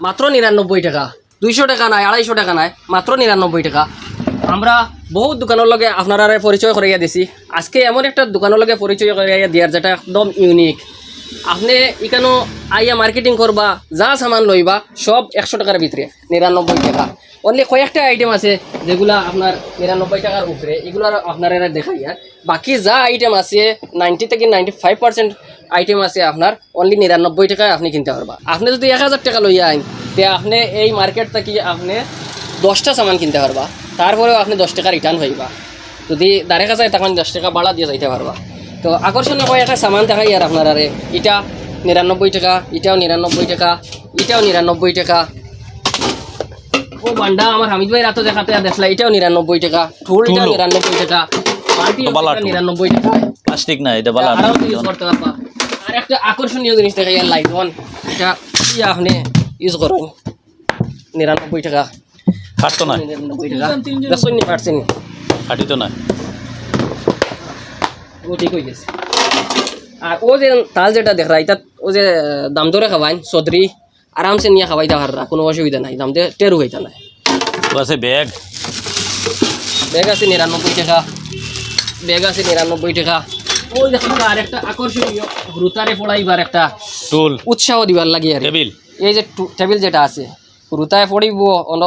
মাত্র নিরানব্বই টাকা। দুইশো টাকা নাই, আড়াইশো টাকা নাই, মাত্র নিরানব্বই টাকা। আমরা বহুত দোকানের লগে আপনারা পরিচয় করাইয়া দিছি। আজকে এমন একটা দোকানের লগে পরিচয় করাইয়া দিয়ার যেটা একদম ইউনিক আপনি এখানেও আইয়া মার্কেটিং করবা, যা সামান লইবা, সব একশো টাকার ভিতরে, নিরানব্বই টাকা। অনলি কয়েকটা আইটেম আছে, যেগুলা আপনার নিরানব্বই টাকার উপরে, এগুলো আপনার এরা দেখাই আর বাকি যা আইটেম আছে নাইনটি থেকে নাইনটি ফাইভ পার্সেন্ট আইটেম আছে আপনার অনলি নিরানব্বই টাকায় আপনি কিনতে পারবা। আপনি যদি এক হাজার টাকা লইয়া আইন, তে আপনি এই মার্কেট থেকে আপনি দশটা সামান কিনতে পারবা। তারপরেও আপনি দশ টাকা রিটার্ন হইবা। যদি দাঁড়ে কাছে তখন দশ টাকা বাড়া দিয়ে যাইতে পারবা। তো আকর্ষণীয় কয় একটা সামান দেখাই আর আপনার আরে। এটা নিরানব্বই টাকা এটাও নিরানব্বই টাকা এটাও নিরানব্বই টাকা। ও বান্ডা আমার হামিদ ভাই রাতো দেখাতে দেখলা এটাও নিরানব্বই টাকা ঠুলটাও ঠুলো। নিরানব্বই টাকা। নিরানব্বই টাকা। প্লাস্টিক না এটা বালা আর একটা আকর্ষণীয় জিনিস দেখাই লাইট অন এটা কি আপনি ইউজ করুন। নিরানব্বই টাকা। না? নিরানব্বই টাকা। দেখছেন পারছেন? না? ও ঠিক হয়ে গেছে। আর ও যে তাল যেটা দেখ রা এটা ও যে দাম ধরে খাওয়াইন চৌধুরী আরামসে নিয়ে খাওয়াইতে পাররা কোনো অসুবিধা নাই দাম দিয়ে টেরু হইতা নাই। আছে ব্যাগ ব্যাগ আছে নিরানব্বই টাকা ব্যাগ আছে নিরানব্বই টাকা। ওই দেখুন আর একটা আকর্ষণীয় রুতারে পড়াইবার একটা টুল। উৎসাহ দিবার লাগে আর টেবিল। এই যে টেবিল যেটা আছে রুতায় পড়িব অন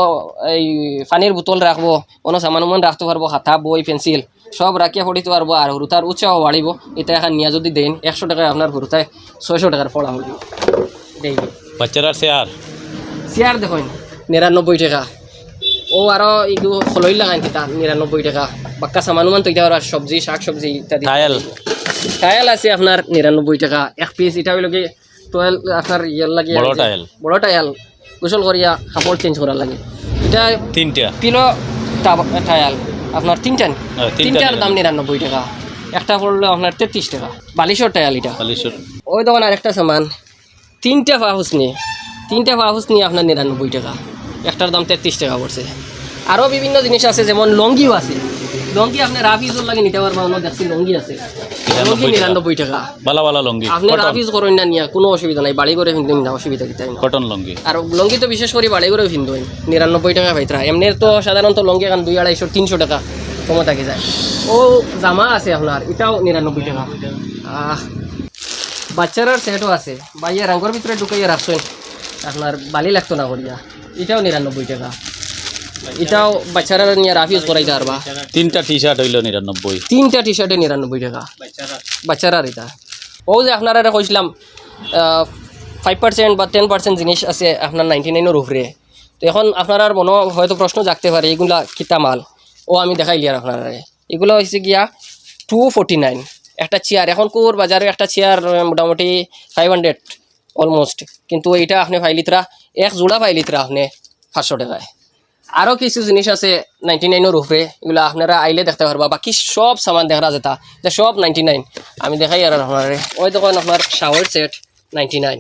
এই পানির বোতল রাখব অন সামান রাখতে পারব খাতা বই পেন্সিল সব রাখিয়া পড়িতে পারব আর রুতার উৎসাহ বাড়িব। এটা এখন নিয়ে যদি দেন একশো টাকায় আপনার রুতায় ছয়শো টাকার পড়া হইব বাচ্চারা চেয়ার চেয়ার দেখুন নিরানব্বই টাকা। ও আরও এগুলো খলই লাগাই কিতা নিরানব্বই টাকা। বাক্কা সামান উমান তৈতে পারবা সবজি শাক সবজি ইত্যাদি। টায়াল টায়াল আছে আপনার নিরানব্বই টাকা এক পিস এটা হইল কি টুয়েলভ আপনার ইয়ের লাগে বড় টায়াল। বড় টায়াল গোসল করিয়া কাপড় চেঞ্জ করার লাগে। এটা তিনটা। টাব- টায়াল আপনার তিনটা? হ্যাঁ, তিনটা তিনটার দাম নিরানব্বই। টাকা। একটা পড়ল আপনার তেত্রিশ টাকা। বালিশর টায়ালিটা বালিশের ওই দোকান আর একটা সামান তিনটা পাহুস নিয়ে তিনটা পাহুস নিয়ে আপনার নিরানব্বই টাকা। একটার দাম তেত্রিশ টাকা পড়ছে। আরও বিভিন্ন জিনিস আছে যেমন লঙ্গিও আছে। লঙ্গি আপনি রাফিজুর লাগে নিতে পারবা অন্য দেখছি লঙ্গি আছে। লঙ্গি 99 নিরানব্বই টাকা। বালা বালা লঙ্গি আপনি কটন রাফিজ করেন না নিয়া কোনো অসুবিধা নাই বাড়ি করে ফিনতেন না অসুবিধা কি তাই কটন লঙ্গি। আর লঙ্গি তো বিশেষ করে বাড়ি করে ফিনতেন নিরানব্বই টাকা পাইতরা। এমনি তো সাধারণত লঙ্গি এখন দুই আড়াইশো তিনশো টাকা কমে থাকি যায়। ও জামা আছে আপনার এটাও নিরানব্বই টাকা। আহ বাচ্চারার সেটও আছে। বাইয়া রাঙ্গর ভিতরে ঢুকাইয়া রাখছেন। আপনার বালি লাগতো না করিয়া। এটাও নিরানব্বই টাকা। এটাও বাচ্চারা নিয়ে রাফ ইউজ করাইতে পারবা। তিনটা টি শার্ট হইল নিরানব্বই। তিনটা টি শার্টে নিরানব্বই টাকা। বাচ্চারার এটা। ও যে আপনারা এটা কইছিলাম ফাইভ পার্সেন্ট বা টেন পার্সেন্ট জিনিস আছে আপনার নাইনটি নাইনের উপরে। তো এখন আপনার মনে হয়তো প্রশ্ন জাগতে পারে এগুলা কিতা মাল? ও আমি দেখাইলি আর আপনারা এগুলো হচ্ছে গিয়া টু ফোর্টি নাইন একটা চেয়ার এখন কোর বাজারে একটা চেয়ার মোটামুটি ফাইভ হান্ড্রেড অলমোস্ট কিন্তু এটা আপনি ফাইলিতরা এক জোড়া ফাইলিতরা আপনি পাঁচশো টাকায়। আরও কিছু জিনিস আছে নাইনটি নাইনের উপরে এগুলো আপনারা আইলে দেখতে পারবা। বাকি সব সামান দেখা যেতা যে সব নাইনটি নাইন আমি দেখাই আর আপনার ওই দোকান আপনার শাওয়ার সেট নাইনটি নাইন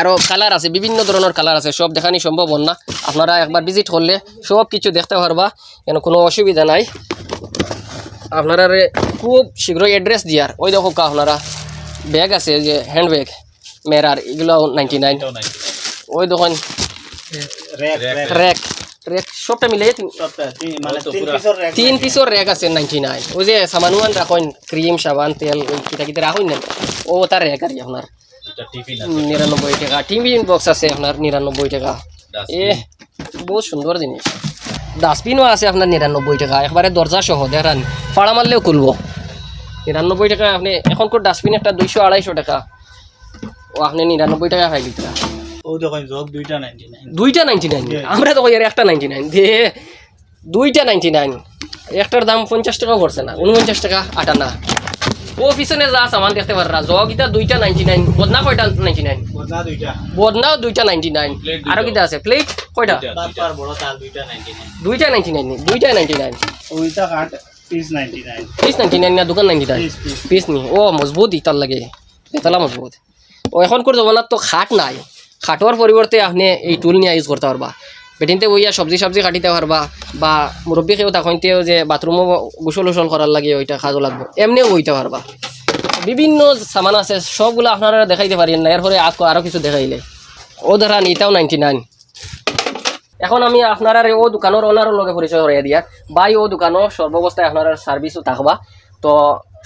আরও কালার আছে বিভিন্ন ধরনের কালার আছে সব দেখানি সম্ভব হন না। আপনারা একবার ভিজিট করলে সব কিছু দেখতে পারবা কেন কোনো অসুবিধা নাই। আপনারা খুব শীঘ্রই অ্যাড্রেস দিয়ার। ওই দেখো কা আপনারা ব্যাগ আছে যে হ্যান্ড ব্যাগ মেরার এগুলো নাইনটি নাইন ওই দোকান র্যাক র্যাক সবটা মিলে তিন পিসর র্যাক আছে নাইনটি নাইন ওই যে সামানুয়ান রাখুন ক্রিম সাবান তেল ওই কিতা কিতা রাখুন না ও তার র্যাক আর কি আপনার নিরানব্বই টাকা। টিফিন বক্স আছে আপনার নিরানব্বই টাকা। এ বহুত সুন্দর জিনিস। ডাস্টবিনও আছে আপনার নিরানব্বই টাকা। একবারে দরজা সহ দেখান ফাড়া মারলেও খুলবো। নিরানব্বই টাকা আপনি এখনকার ডাস্টবিন একটা দুইশো আড়াইশো টাকা। ও আপনি নিরানব্বই টাকা খাই দিতে ও দেখুন জগ দুইটা নাইনটি নাইন দুইটা নাইনটি নাইন আমরা তো কই আর একটা নাইনটি নাইন দে দুইটা নাইনটি নাইন একটার দাম পঞ্চাশ টাকা পড়ছে না উনপঞ্চাশ টাকা আটানা ও পিছনে যা সামান দেখতে পাররা জগ ইটা দুইটা নাইনটি নাইন বদনা কয়টা নাইনটি নাইন বদনা দুইটা নাইনটি নাইন Plate আরও কিটা আছে? প্লেট কয়টা? তারপর বড় তার দুইটা নাইনটি নাইন দুইটা নাইনটি নাইন দুইটা নাইনটি নাইন ওইটা কাঠ piece ninety nine piece ninety nine না দোকান ninety nine piece piece piece নি। ও মজবুত ইতার লাগে। বেতলা মজবুত। ও এখনকার জমানাত তো খাট নাই। খাটোর পরিবর্তে আপনি এই টুল নিয়ে ইউজ করতে পারবা বেটিনতে বইয়া সবজি সবজি কাটিতে পারবা বা মুরব্বী কেউ তখনতেও যে বাথরুমও গোসল উসল করার লাগে ওইটা কাজও লাগবে, এমনিও বইতে পারবা বিভিন্ন সামান আছে, সবগুলো আপনারা দেখাইতে পারেন না এরপরে আরও কিছু দেখাইলে। ও ধরান এটাও নাইনটি নাইন এখন আমি আপনার ও দোকানের ওনারও লগে পরিচয় করিয়ে দিয়া। বাই ও দোকানও সর্বাবস্থায় আপনার সার্ভিসও থাকবা। তো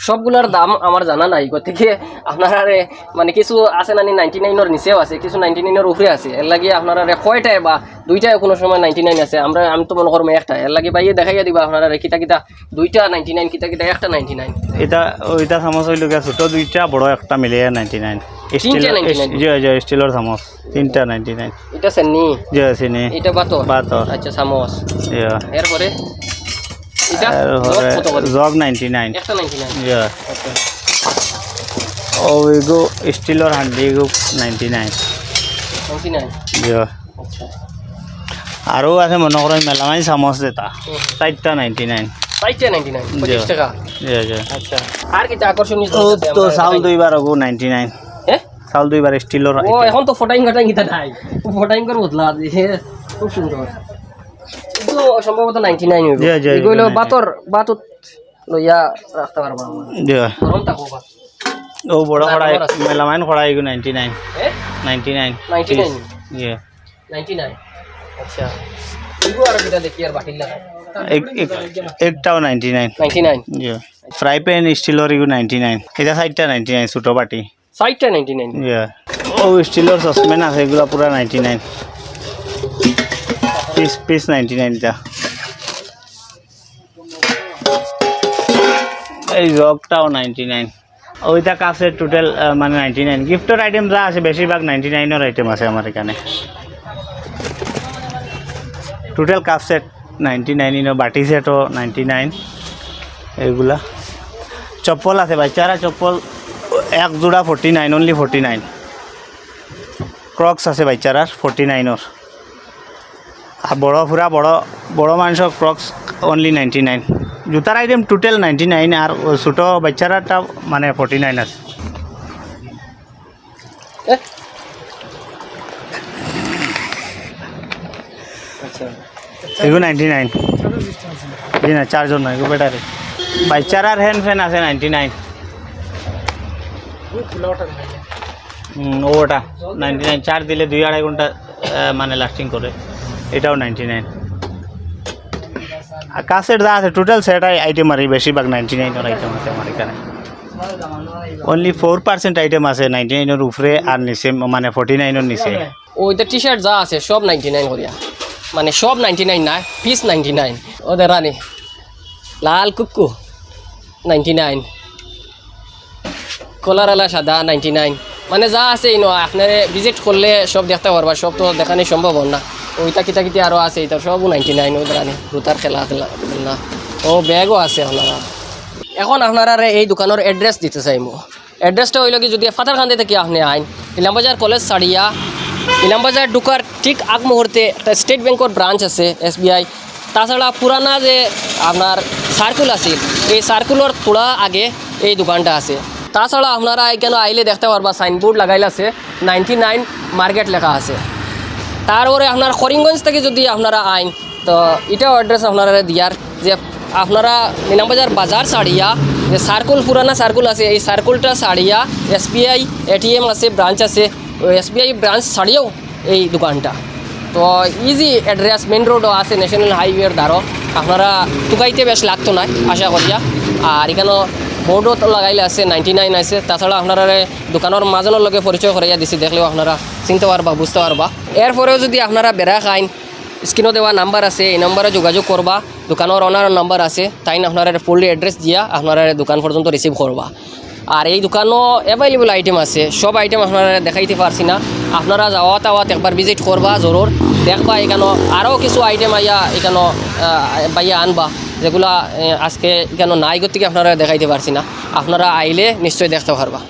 সবগুলার দাম আমার জানা নাই। গতিকে আপনার মানে কিছু আছে নানি নাইনটি নাইনের নিচেও আছে কিছু নাইনটি নাইনের উপরে আছে। এর লাগে আপনার কয়টায় বা দুইটায় কোনো সময় নাইনটি নাইন আছে আমরা আমি তো মনে করব একটা। এর লাগে বাইয়ে দেখাইয়া দিবা আপনার কিতা কিতা দুইটা নাইনটি নাইন কিতা কিতা একটা নাইনটি নাইন এটা ওইটা চামচ হইল ছোট দুইটা বড় একটা মিলিয়ে নাইনটি নাইন তিনটা 99 জি জি স্টিলের চামচ তিনটা নাইনটি নাইন এটা সেন্নি জি চিনি এটা বাতর বাতর আচ্ছা চামচ। এরপরে? এটা জগ নাইনটি নাইন একটা নাইনটি নাইন ইয়া ও এগো স্টিলের হান্ডি এগো নাইনটি নাইন নাইনটি নাইন ইয়া আচ্ছা। আৰু আছে মনে করেন মেলামাইন চামচ এটা চারটা নাইনটি নাইন চাউল? দুইবার আগো নাইনটি নাইন চাউল দুইবার স্টিলের এখন তো ফটাইং ঘটাইং কিতা নাই। ফটাইং করে বদলা খুব সুন্দর। কিন্তু সম্ভবত নাইনটি নাইন হইব। জি, জি, এগুলো 99 বাতর বাতত লইয়া রাখতে পারব আমরা। গরম থাকব ও বড় আছে। মেলামাইন কড়াই এগো নাইনটি নাইন হ্যাঁ নাইনটি নাইন নাইনটি নাইন ইয়ে নাইনটি নাইন আচ্ছা। এগুলো আর কিতা দেখি আর বাকির লাগা একটাও নাইনটি নাইন নাইনটি নাইন ইয়ে ফ্রাই প্যান স্টিলের এগো নাইনটি নাইন এটা চারটা নাইনটি নাইন ছোটো বাটি। চারটা নাইনটি নাইন ইয়ে ও স্টিলের সসপেন আছে এগুলো পুরা ninety nine piece piece ninety nine এটা এই জগটাও নাইনটি নাইন ওইটা কাছে টোটাল মানে নাইনটি নাইন গিফটের আইটেম যা আছে, বেশিরভাগ নাইনটি নাইনের আইটেম আছে আমার এখানে। Total cup set ninety nine বাটি সেটও নাইনটি নাইন এইগুলা। চপ্পল আছে বাচ্চারা চপ্পল, এক জোড়া forty nine only forty nine crocs আছে বাচ্চারার ফোর্টি নাইনের আর বড় ফুরা বড় বড় মানুষের ক্রক্স অনলি নাইনটি নাইন জুতার আইটেম টোটাল নাইনটি নাইন আর ছোটো বাচ্চারাটা মানে ফোর্টি নাইন আছে। এগুলো নাইনটি নাইন জি না চারজন নয় এগুলো ব্যাটারি বাচ্চারার হ্যান্ড ফ্যান আছে নাইনটি নাইন ওটা নাইনটি নাইন চার দিলে দুই আড়াই ঘণ্টা মানে লাস্টিং করে এটাও নাইনটি নাইন আর কাসেট যা আছে টোটাল সেটাই আইটেম আর বেশিরভাগ নাইনটি নাইনের আইটেম আছে আমার এখানে। অনলি ফোর পার্সেন্ট আইটেম আছে নাইনটি নাইনের উপরে আর নিচে মানে ফোর্টি নাইনের নিচে। ওইটা টি শার্ট যা আছে, সব নাইনটি নাইন করিয়া। মানে সব নাইনটি নাইন না পিস নাইনটি নাইন ওদের রানি। লাল কুকু নাইনটি নাইন কলারালা সাদা নাইনটি নাইন মানে যা আছে, ইনো, আপনার ভিজিট করলে সব দেখতে পারবা, সব তো দেখানি সম্ভব না। ওইটা কিতা কিতা আরও আছে এটা সবও নাইনটি নাইন ওদের রানি জুতার খেলা খেলা খেলা ও ব্যাগও আছে আপনারা। এখন আপনারা এই দোকানের এড্রেস দিতে চাইমু। এড্রেসটা হইল কি, যদি ফাতারখান্দি থেকে আপনি আইন ইলামবাজার কলেজ ছাড়িয়া ইলামবাজার ঢুকার ঠিক আগ মুহূর্তে একটা স্টেট ব্যাংকের ব্রাঞ্চ আছে এসবিআই তাছাড়া পুরানা যে আপনার সার্কুল আছিল, এই সার্কুলের থোড়া আগে এই দোকানটা আছে। তাছাড়া আপনারা এখানে আইলে দেখতে পারবা সাইনবোর্ড লাগাইলে আছে নাইনটি নাইন মার্কেট লেখা আছে। তারপরে আপনার করিমগঞ্জ থেকে যদি আপনারা আইন, তো এটাও অ্যাড্রেস আপনারা দিয়ার যে আপনারা মিনামবাজার বাজার ছাড়িয়া যে সার্কুল পুরানা সার্কুল আছে, এই সার্কুলটা ছাড়িয়া এসবিআই এটিএম আছে ব্রাঞ্চ আছে এসবিআই ব্রাঞ্চ ছাড়িয়েও এই দোকানটা। তো ইজি অ্যাড্রেস মেন রোডও আছে ন্যাশনাল হাইওয়ের দ্বারও। আপনারা টুকাইতে বেশ লাগতো না, আশা করিয়া আর এখানেও বোর্ডও তো লাগাইলে আছে নাইনটি নাইন আছে। তাছাড়া আপনারা দোকানের মাজনের লগে পরিচয় করাইয়া দিছি, দেখলেও আপনারা চিনতে পারবা, বুঝতে পারবা। এরপরেও যদি আপনারা বেড়া খাইন, স্ক্রিনও দেওয়া নাম্বার আছে, এই নম্বরে যোগাযোগ করবা দোকানের ওনার নাম্বার আছে তাই আপনারা ফুললি অ্যাড্রেস দিয়া আপনারা দোকান পর্যন্ত রিসিভ করবা। আর এই দোকানও অ্যাভেলেবল আইটেম আছে, সব আইটেম আপনারা দেখাইতে পারছি না। আপনারা যাওয়া তাওয়াত একবার ভিজিট করবা, জরুর। দেখবা এখানে আরও কিছু আইটেম আইয়া এখানে বাইয়া আনবা, যেগুলা আজকে এখানে নাই গতিকে আপনারা দেখাইতে পারছি না। আপনারা আইলে নিশ্চয়ই দেখতে পারবা।